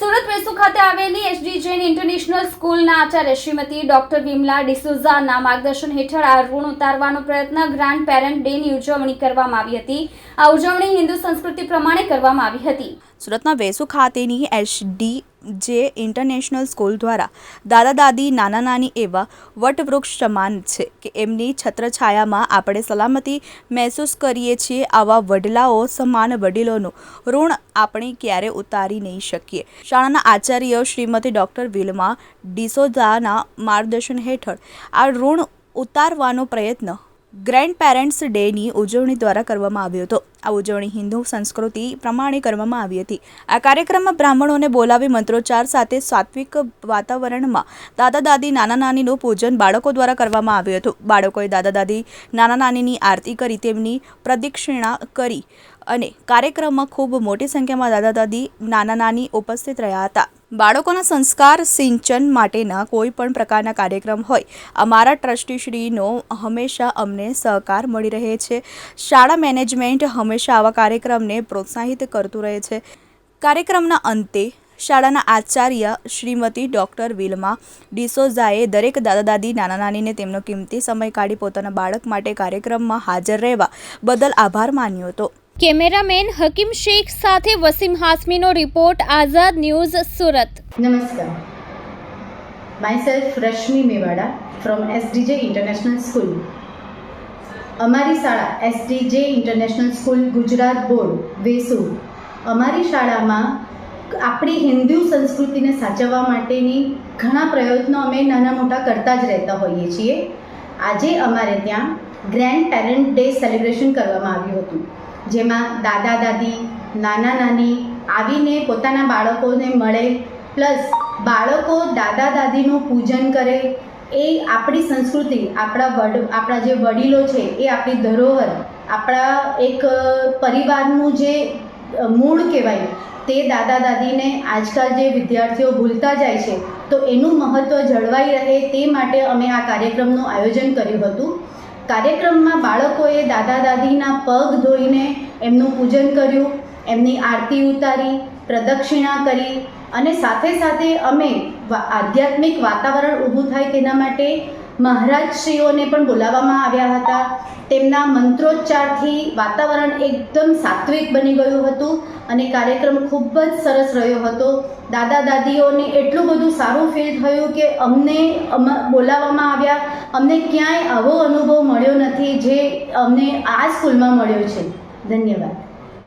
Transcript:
સુરત વેસુ ખાતે આવેલી SD Jain international સ્કૂલના આચાર્ય શ્રીમતી ડોક્ટર વિમલા ડિસુઝાના માર્ગદર્શન હેઠળ આ ઋણ ઉતારવાનો પ્રયત્ન ગ્રાન્ડ પેરેન્ટ ડેની ઉજવણી કરવામાં આવી હતી. આ ઉજવણી હિન્દુ સંસ્કૃતિ પ્રમાણે કરવામાં આવી હતી. સુરતના વેસુ ખાતેની એચડી જે ઇન્ટરનેશનલ સ્કૂલ દ્વારા દાદા દાદી, નાના નાની એવા વટવૃક્ષ સમાન છે કે એમની છત્રછાયામાં આપણે સલામતી મહેસૂસ કરીએ છીએ આવા વડલાઓ સમાન વડીલોનું ઋણ આપણે ક્યારે ઉતારી નહીં શકીએ. શાળાના આચાર્ય શ્રીમતી ડૉક્ટર વિલમા ડિસોઝાના માર્ગદર્શન હેઠળ આ ઋણ ઉતારવાનો પ્રયત્ન ગ્રેન્ડ પેરેન્ટ્સ ડેની ઉજવણી દ્વારા કરવામાં આવ્યો હતો. આ ઉજવણી હિન્દુ સંસ્કૃતિ પ્રમાણે કરવામાં આવી હતી. આ કાર્યક્રમમાં બ્રાહ્મણોને બોલાવી મંત્રોચ્ચાર સાથે સાત્વિક વાતાવરણમાં દાદા દાદી નાના નાનીનું પૂજન બાળકો દ્વારા કરવામાં આવ્યું હતું. બાળકોએ દાદા દાદી નાના નાનીની આરતી કરી, તેમની પ્રદક્ષિણા કરી અને કાર્યક્રમમાં ખૂબ મોટી સંખ્યામાં દાદા દાદી નાના નાની ઉપસ્થિત રહ્યા હતા. બાળકોના સંસ્કાર, સિંચન માટેના કોઈ પણ પ્રકારના કાર્યક્રમ હોય, અમારા ટ્રસ્ટીશ્રીનો હંમેશા અમને સહકાર મળી રહે છે. શાળા મેનેજમેન્ટ હંમેશા આવા કાર્યક્રમને પ્રોત્સાહિત કરતું રહે છે. કાર્યક્રમના અંતે શાળાના આચાર્ય શ્રીમતી ડૉક્ટર વિલમા ડિસોઝાએ દરેક દાદા દાદી, નાના નાનીને તેમનો કિંમતી સમય કાઢી પોતાના બાળક માટે કાર્યક્રમમાં હાજર રહેવા બદલ આભાર માન્યો હતો. કેમેરામેન હકીમ શેખ સાથે Wasim હાસમીનો report, Azad news, Surat. Namaskar. Myself Rashmi Mewada from SDJ international school અમારી શાળા SDJ international school Gujarat board, Vesu. અમારી શાળામાં આપણી હિન્દુ સંસ્કૃતિને સાચવવા માટેની ઘણા પ્રયત્નો અમે નાના મોટા કરતા જ રહેતા હોઈએ છીએ. આજે અમારે ત્યાં ગ્રેન્ડ પેરેન્ટ ડે સેલિબ્રેશન કરવામાં આવ્યું હતું. જેમાં દાદા, દાદી, નાના, નાની આવીને પોતાના બાળકોને મળે, પ્લસ બાળકો દાદા, દાદીનું પૂજન કરે. એ આપણી સંસ્કૃતિ, આપણા વડ, આપણા જે વડીલો છે, એ આપણી ધરોહર, આપણા એક પરિવારનું જે મૂળ કહેવાય, તે દાદા, દાદીને આજકાલ જે વિદ્યાર્થીઓ ભૂલતા જાય છે, તો એનું મહત્ત્વ જળવાઈ રહે તે માટે અમે આ કાર્યક્રમનું આયોજન કર્યું હતું. કાર્યક્રમમાં બાળકોએ દાદા દાદીના પગ ધોઈને એમનું પૂજન કર્યું, એમની આરતી ઉતારી, પ્રદક્ષિણા કરી અને સાથે સાથે અમે આધ્યાત્મિક વાતાવરણ ઊભું થાય તેના માટે મહારાજશ્રીઓને પણ બોલાવવામાં આવ્યા હતા. તેમના મંત્રોચ્ચારથી વાતાવરણ એકદમ સાત્વિક બની ગયું હતું અને કાર્યક્રમ ખૂબ જ સરસ રહ્યો હતો. દાદા દાદીઓને એટલું બધું સારું ફીલ થયું કે અમને, અમ- બોલાવવામાં આવ્યા. અમને ક્યાંય આવો અનુભવ નથી જે અમને આ સ્કૂલમાં મળ્યો છે. ધન્યવાદ.